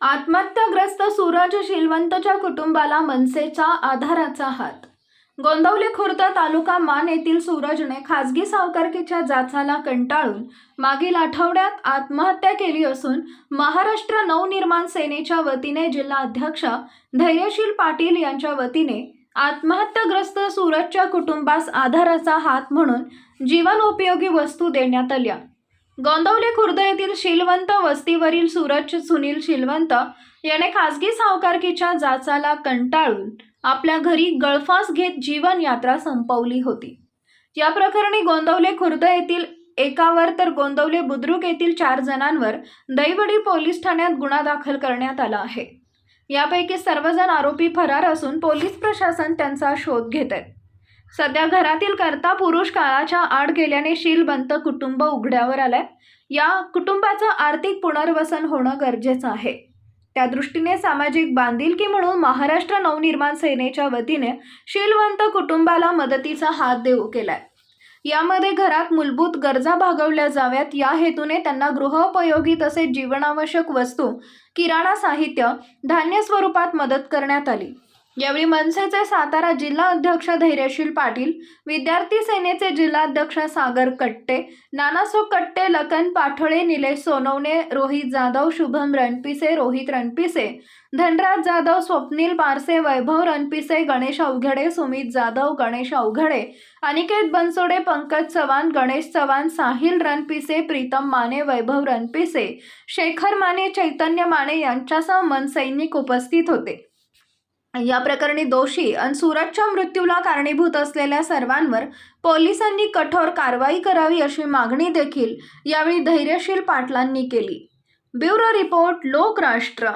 आत्महत्याग्रस्त सूरज शिलवंतच्या कुटुंबाला मनसेचा आधाराचा हात. गोंदवले खुर्द तालुका मान येथील सूरजने खासगी सावकारकीच्या जाचाला कंटाळून मागील आठवड्यात आत्महत्या केली असून महाराष्ट्र नवनिर्माण सेनेच्या वतीने जिल्हा अध्यक्ष धैर्यशील पाटील यांच्या वतीने आत्महत्याग्रस्त सूरजच्या कुटुंबास आधाराचा हात म्हणून जीवनोपयोगी वस्तू देण्यात आल्या. गोंदवले खुर्द येथील शिलवंत वस्तीवरील सूरज सुनील शिलवंत याने खासगी सावकारकीच्या जाचाला कंटाळून आपल्या घरी गळफास घेत जीवन यात्रा संपवली होती. या प्रकरणी गोंदवले खुर्द येथील एकावर तर गोंदवले बुद्रुक येथील चार जणांवर दैवडी पोलीस ठाण्यात गुन्हा दाखल करण्यात आला आहे. यापैकी सर्वजण आरोपी फरार असून पोलीस प्रशासन त्यांचा शोध घेत आहे सध्या घरातील करता पुरुष काळाच्या आड गेल्याने शीलबंत कुटुंब उघड्यावर आलंय. या कुटुंबाचं आर्थिक पुनर्वसन होणं गरजेचं आहे. त्या दृष्टीने सामाजिक बांधिलकी म्हणून महाराष्ट्र नवनिर्माण सेनेच्या वतीने शीलवंत कुटुंबाला मदतीचा हात देऊ केलाय. यामध्ये घरात मूलभूत गरजा भागवल्या जाव्यात. या हेतूने त्यांना गृहोपयोगी तसेच जीवनावश्यक वस्तू किराणा साहित्य धान्य स्वरूपात मदत करण्यात आली. यावेळी मनसेचे सातारा जिल्हा अध्यक्ष धैर्यशील पाटील विद्यार्थी सेनेचे जिल्हाध्यक्ष सागर कट्टे नानासो कट्टे लखन पाठोळे निलेश सोनवणे रोहित जाधव शुभम रणपिसे रोहित रणपिसे धनराज जाधव स्वप्नील पारसे वैभव रणपिसे गणेश अवघडे सुमित जाधव गणेश अवघडे अनिकेत बनसोडे पंकज चव्हाण गणेश चव्हाण साहिल रणपिसे प्रीतम माने वैभव रणपिसे शेखर माने चैतन्य माने यांच्यासह मनसैनिक उपस्थित होते. या प्रकरणी दोषी आणि सूरजच्या मृत्यूला कारणीभूत असलेल्या सर्वांवर पोलिसांनी कठोर कारवाई करावी अशी मागणी देखील यावेळी धैर्यशील पाटलांनी केली. Bureau report Lokrashtra.